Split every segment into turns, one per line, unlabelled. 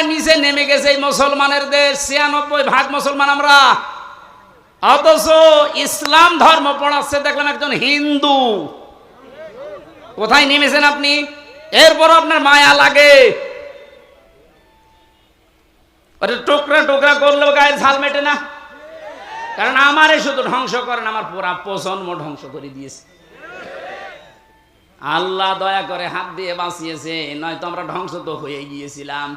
একেবারে নিচে নেমে গেছে এই মুসলমানের দেশ। ছিয়ানব্বই ভাগ মুসলমান আমরা। অথচ ইসলাম ধর্ম পড়াচ্ছে দেখলাম একজন হিন্দু। কোথায় নেমেছেন আপনি? এরপর আপনার মায়া লাগে। টুকরা টুকরা করলেও গায়ে ঝাল মেটে না। কারণ আমারে শুধু ধ্বংস করেন, আমার পুরা প্রজন্ম ধ্বংস করে দিয়েছে। আল্লাহ দয়া করে হাত দিয়ে বাঁচিয়েছে, নয়তো আমরা ধ্বংস তো হয়ে গিয়েছিলাম।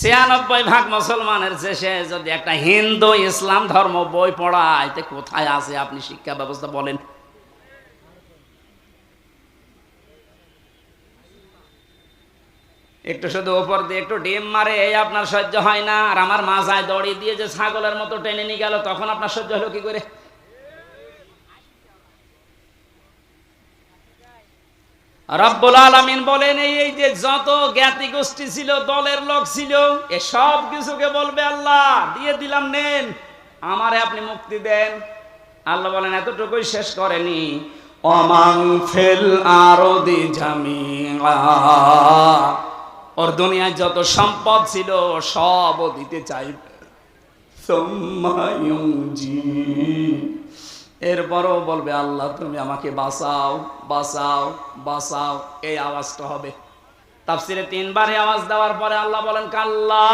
ছিয়ানব্বই ভাগ মুসলমানের শেষে যদি একটা হিন্দু ইসলাম ধর্ম বই পড়ায়, তে কোথায় আছে? আপনি শিক্ষা ব্যবস্থা বলেন। একটু শুধু ওপর দিয়ে একটু ডিম মারে, এই আপনার সহ্য হয় না। আর আমার মাথায় দড়ি দিয়ে যে ছাগলের মতো টেনে নিয়ে গেল, তখন আপনার সহ্য হলো কি করে? রব্বুল আলামিন বলেন, এই যে যত জ্ঞাতি গোষ্ঠী ছিল, দলের লোক ছিল, এ সব কিছুকে বলবে আল্লাহ। দিয়ে দিলাম, নেন। আমারে আপনি মুক্তি দেন। আল্লাহ বলেন, এতটুকুই শেষ করেনি। অমাং ফেল আরদি জামিয়া ওর দুনিয়ায় যত সম্পদ ছিল সব দিতে চাইবে। এরপরও বলবে, আল্লাহ, তুমি আমাকে বাঁচাও বাঁচাও বাঁচাও। এই আওয়াজটা হবে। তাফসিরে তিনবারে আওয়াজ দেওয়ার পরে আল্লাহ বলেন, কাল্লা,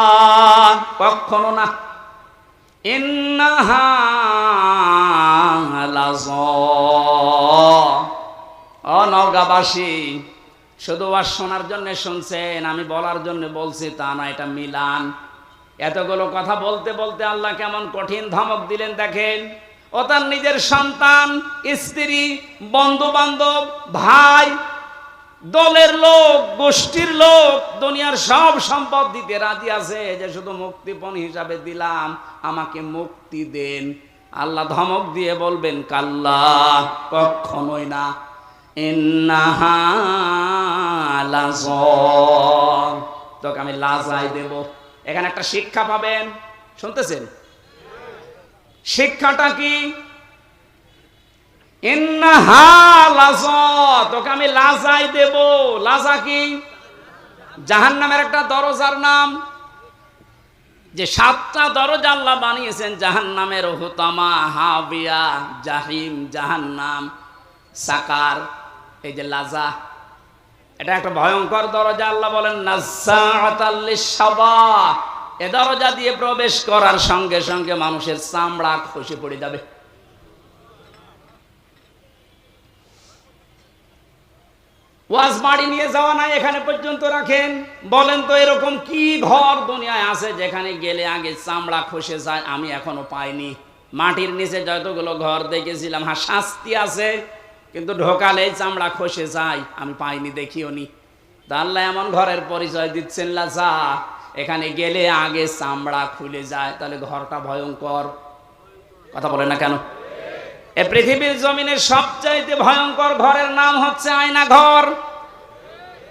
কখনো না। নওগাঁবাসী, শুধু আর শোনার জন্য শুনছেন, আমি বলার জন্য বলছি, তা না, এটা মিলান। এতগুলো কথা বলতে বলতে আল্লাহ কেমন কঠিন ধমক দিলেন, দেখেন। ও তার নিজের সন্তান, স্ত্রী বন্ধু বান্ধব ভাই, দলের লোক, গোষ্ঠীর লোক, দুনিয়ার সব সম্পদ দিতে রাজি আছে যে শুধু মুক্তিপণ হিসাবে দিলাম, আমাকে মুক্তি দেন। আল্লাহ ধমক দিয়ে বলবেন, কাল্লা, কখনোই না। তোকে আমি লাজাই দেব। এখানে একটা শিক্ষা পাবেন। শুনতেছেন? শিক্ষাটা কি। তোকে আমি লাজাই দেব। লাজা কি? জাহান নামের একটা দরজার নাম। যে সাতটা দরজা বানিয়েছেন জাহান নামের হুতামা, হাবিয়া, জাহিম, জাহান্নাম, সাকার, এই যে লাজা। এটা একটা ভয়ঙ্কর দরজা, আল্লাহ বলেন নাজ্জাআতাল্লিশাবা এ দরজা দিয়ে প্রবেশ করার সঙ্গে সঙ্গে মানুষের চামড়া খসে পড়ে যাবে। ওয়াজ বাড়ি নিয়ে যাওয়া নাই এখানে পর্যন্ত রাখেন। বলেন তো এরকম কি ঘর দুনিয়ায় আছে যেখানে গেলে আগে চামড়া খসে যায়, আমি এখনও পাইনি। মাটির নিচে যতগুলো ঘর দেখেছিলাম হ্যাঁ শাস্তি আছে, কিন্তু ঢোকালে চামড়া খসে যায়, আমি পাইনি দেখিও নি আল্লাহ এমন ঘরের পরিচয় দিচ্ছেন, লাজা। এখানে গেলে আগে চামড়া খুলে যায়, তাহলে ঘরটা ভয়ঙ্কর। কথা বলে না কেন? এ পৃথিবীর জমিনের সবচাইতে ভয়ঙ্কর ঘরের নাম হচ্ছে আয়না ঘর।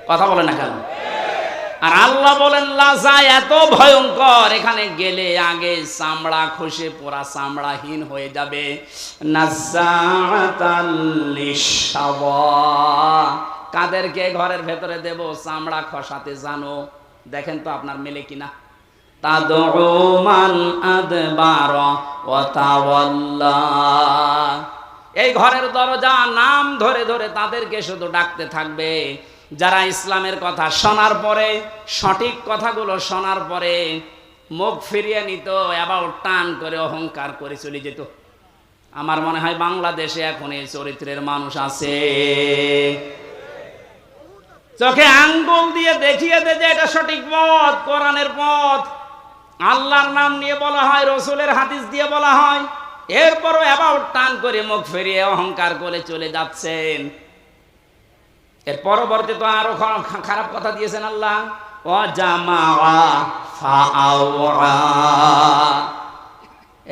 কথা বলে না কেন? আর আল্লাহ বলেন, লাজা, এত ভয়ঙ্কর। এখানে গেলে আগে চামড়া খসে, পোড়া চামড়াহীন হয়ে যাবে। কাদেরকে ঘরের ভেতরে দেব? চামড়া খসাতে জানো। দেখেন তো আপনার মেলে কিনা। এই ঘরের দরজা নাম ধরে ধরে তাদেরকে শুধু ডাকতে থাকবে। যারা ইসলামের কথা শোনার পরে, সঠিক কথাগুলো শোনার পরে মুখ ফিরিয়ে নিত এবার টান করে অহংকার করে চলে যেত। আমার মনে হয় বাংলাদেশে এখন এই চরিত্রের মানুষ আছে। চোখে আঙ্গুল দিয়ে দেখিয়ে দে যে এটা সঠিক পথ, কোরআনের পথ। আল্লাহর নাম নিয়ে বলা হয়, রসুলের হাদিস দিয়ে বলা হয়। এরপরও অ্যাবাউট টান করে মুখ ফেরিয়ে অহংকার করে চলে যাচ্ছেন। এর পরবর্তী তো আরও খারাপ কথা দিয়েছেন আল্লাহ। ও জামা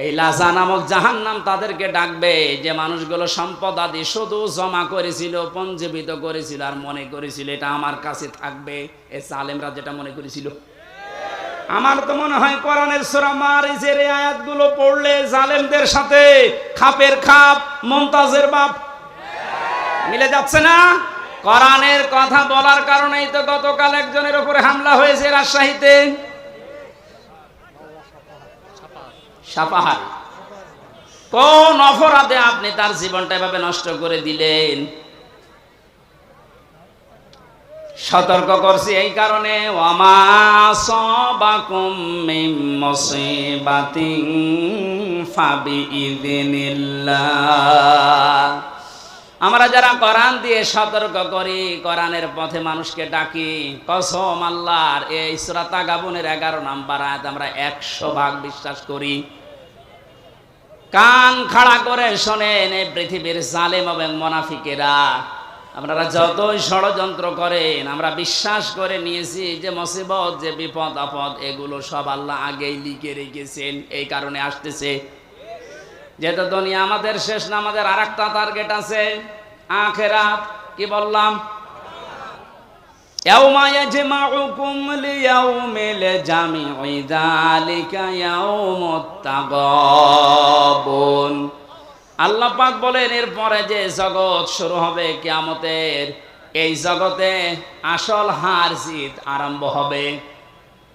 এই লাজা নামক জাহান নাম তাদেরকে ডাকবে, যে মানুষগুলো সম্পদ আদি শুধু জমা করেছিল, পঞ্জীবিত করেছিল আর মনে করেছিল, এটা আমার কাছে থাকবে। এ সালেমরা যেটা মনে করেছিল। আমার তো মনে হয় কোরআনের সূরা মারিজের আয়াতগুলো পড়লে জালেমদের সাথে খাপের খাপ, মমতাজের বাপ মিলে যাচ্ছে না? কোরআনের কথা বলার কারণেই তো গতকাল একজনের উপরে হামলা হয়েছে রাজশাহীতে। সাপাহার কোন অপরাধে আপনি তার জীবনটা এভাবে নষ্ট করে দিলেন? সতর্ক করছি এই কারণে আমরা যারা কোরআন দিয়ে সতর্ক করি, কোরআনের পথে মানুষকে ডাকি, কসম আল্লাহর, এই সূরা তাগাবুনের 11 নাম্বার আয়াত আমরা 100 ভাগ বিশ্বাস করি। কান খাড়া করে শোনেন এই পৃথিবীর জালেম এবং মোনাফিকেরা। আপনারা যতই ষড়যন্ত্র করেন, আমরা বিশ্বাস করে নিয়েছি যে মুসিবত, যে বিপদ, আপদ, এগুলো সব আল্লাহ আগেই লিখে রেখেছেন, এই কারণে আসতেছে। যেহেতু দুনিয়া আমাদের শেষ না, আমাদের আর একটা টার্গেট আছে, আখেরাত, কি বললাম? يوم يجمعكم ليوم الجمع ذلك يوم التغابن আল্লাহ পাক বলেন এরপরে যে জগৎ শুরু হবে কিয়ামতের এই জগতে আসল হার জিত আরম্ভ হবে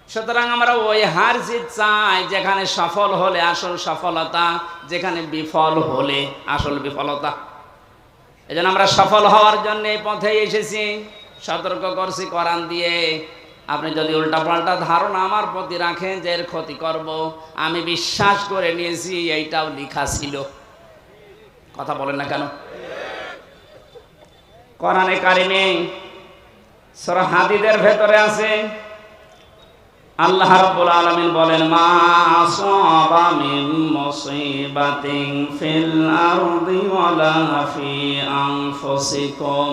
সুতরাং আমরা ওই হার জিত চাই যেখানে সফল হলে আসল সফলতা যেখানে বিফল হলে আসল বিফলতা এই আমরা সফল হওয়ার জন্য এই পথে এসেছি সতর্ক করছি কোরআন দিয়ে। আপনি যদি উল্টাপাল্টা ধারণা আমার প্রতি রাখেন যে এর ক্ষতি করব, আমি বিশ্বাস করে নিয়েছি, এইটাও লিখা ছিল। কথা বলেন না কেন? কোরআনে কারিমে সূরা হাদিদের ভেতরে আছে আল্লাহ রাব্বুল আলামিন বলেন, মা আসাবা মিন মুসিবাতিন ফিল আরদি ওয়ালা ফি আনফুসিকুম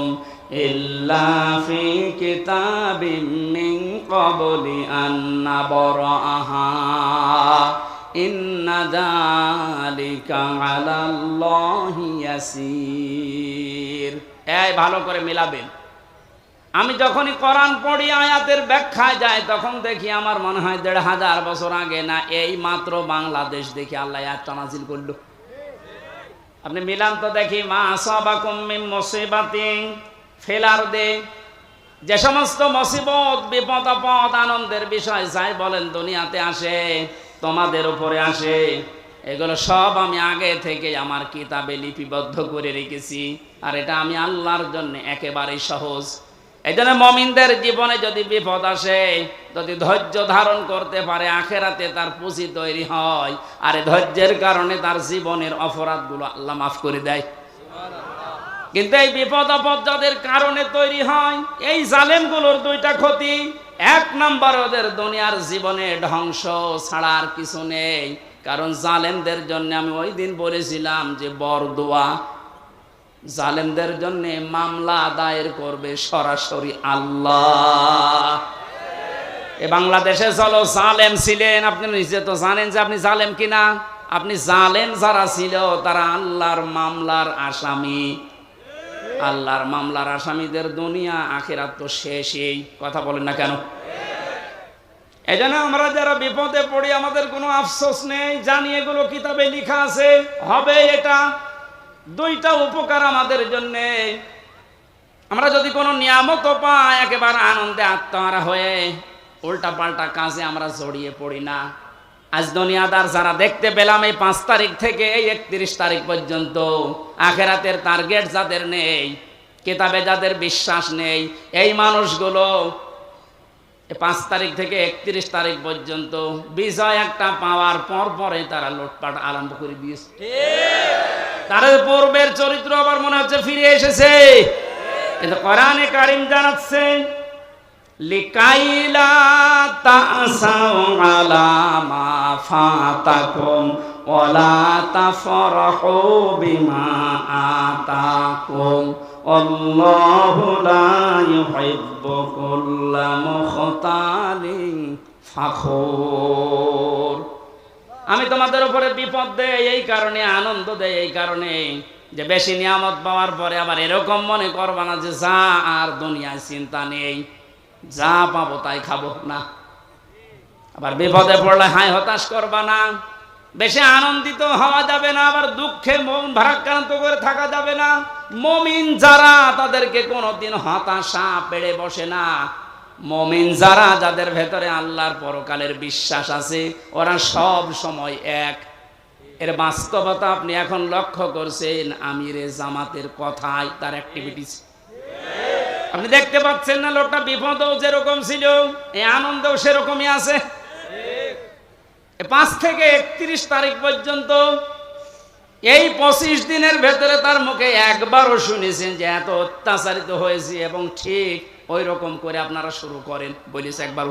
ইল্লা ফি কিতাবিম মিন ক্বাবলি আন নাবরাহা। ইন্না যালিকা আলাল্লাহি ইয়াসির। এই ভালো করে মিলাবেন। আমি যখনই কোরআন পড়ি, আয়াতের ব্যাখ্যায় যায় তখন দেখি আমার মনে হয় দেড় হাজার বছর আগে না, এই মাত্র বাংলাদেশ দেখি আল্লাহ আয়াতটা নাজিল করল। আপনি মিলান তো দেখি, মা আসাবাকুম মিন মুসিবাতিন ফেলার দে যে সমস্ত মুসিবত, বিপদ আপদ আনন্দের বিষয় যাই বলেন, দুনিয়াতে আসে, তোমাদের উপরে আসে। এগুলো সব আমি আগে থেকে আমার কিতাবে লিপিবদ্ধ করে রেখেছি। আর এটা আমি আল্লাহর জন্য একেবারেই সহজ। এই জন্য মমিনদের জীবনে যদি বিপদ আসে, যদি ধৈর্য ধারণ করতে পারে, আখেরাতে তার পুঁজি তৈরি হয়। আর ধৈর্যের কারণে তার জীবনের অপরাধগুলো আল্লাহ মাফ করে দেয়। কিন্তু এই বিপদ আপদ যাদের কারণে তৈরি হয়, এই জালেমগুলোর দুইটা ক্ষতি। এক নাম্বার ওদের দুনিয়ার জীবনে ধ্বংস ছাড়া আর কিছু নেই। কারণ জালেমদের জন্য আমি ওই দিন বলেছিলাম যে বরদোয়া জালেমদের জন্য মামলা দায়ের করবে সরাসরি আল্লাহ। এ বাংলাদেশে চলো, জালেম ছিলেন, আপনি নিজে তো জানেন যে আপনি জালেম কিনা। আপনি জালেম যারা ছিল, তারা আল্লাহর মামলার আসামি। আল্লাহর মামলার আসামিদের দুনিয়া, আখেরাত তো শেষই। কথা বলেন না কেন? এই জন্য আমরা যারা বিপদে পড়ি, আমাদের কোনো আফসোস নেই। জানি এগুলো কিতাবে লেখা আছে। হবে এটা। দুইটা উপকার আমাদের জন্য। আমরা যদি কোনো নিয়ামত পাই, একেবারে আনন্দে আত্মহারা হয়ে উল্টা পাল্টা কাজে আমরা জড়িয়ে পড়ি না। আজ দুনিয়াদার যারা দেখতে পেলাম এই পাঁচ তারিখ থেকে এই একত্রিশ তারিখ পর্যন্ত, আখেরাতের টার্গেট যাদের নেই, কেতাবে যাদের বিশ্বাস নেই, এই মানুষগুলো পাঁচ তারিখ থেকে একত্রিশ তারিখ পর্যন্ত বিজয় একটা পাওয়ার পর পরে তারা লুটপাট আরম্ভ করে দিয়েছে। তাদের পূর্বের চরিত্র আবার মনে হচ্ছে ফিরে এসেছে। কিন্তু কোরআনে কারিম জানাচ্ছে, লিকাইলা বিমা আল্লাহু লা ইউহিব্বু কুল্লা মুখতালিন ফাখুর। আমি তোমাদের উপরে বিপদ দেই, এই কারণে, আনন্দ দেই, এই কারণে যে বেশি নিয়ামত পাওয়ার পরে আবার এরকম মনে করবা না যে যা আর দুনিয়ায় চিন্তা নেই, যা পাবো তাই খাব না। আবার বিপদে পড়লে হাই হতাশ করবা না। বেশি আনন্দিত হওয়া যাবে না, আবার দুঃখে মন ভারাক্রান্ত করে থাকা যাবে না। মমিন যারা, তাদেরকে কোনোদিন হতাশা, পেড়ে বসে না। মমিন যারা, যাদের ভেতরে আল্লাহর পরকালের বিশ্বাস আছে, ওরা সব সময় এক। এর বাস্তবতা আপনি এখন লক্ষ্য করছেন, আমিরে জামাতের কথায় তার অ্যাক্টিভিটিস আপনি দেখতে পাচ্ছেন না, লোকটা বিপদও যেরকম ছিল, এই আনন্দও সেরকমই আছে। পাঁচ থেকে একত্রিশ তারিখ পর্যন্ত এই পঁচিশ দিনের ভেতরে তার মুখে একবারও শুনেছেন যে এত অত্যাচারিত হয়েছি এবং ঠিক ওই রকম করে আপনারা শুরু করেন, বলিস একবার।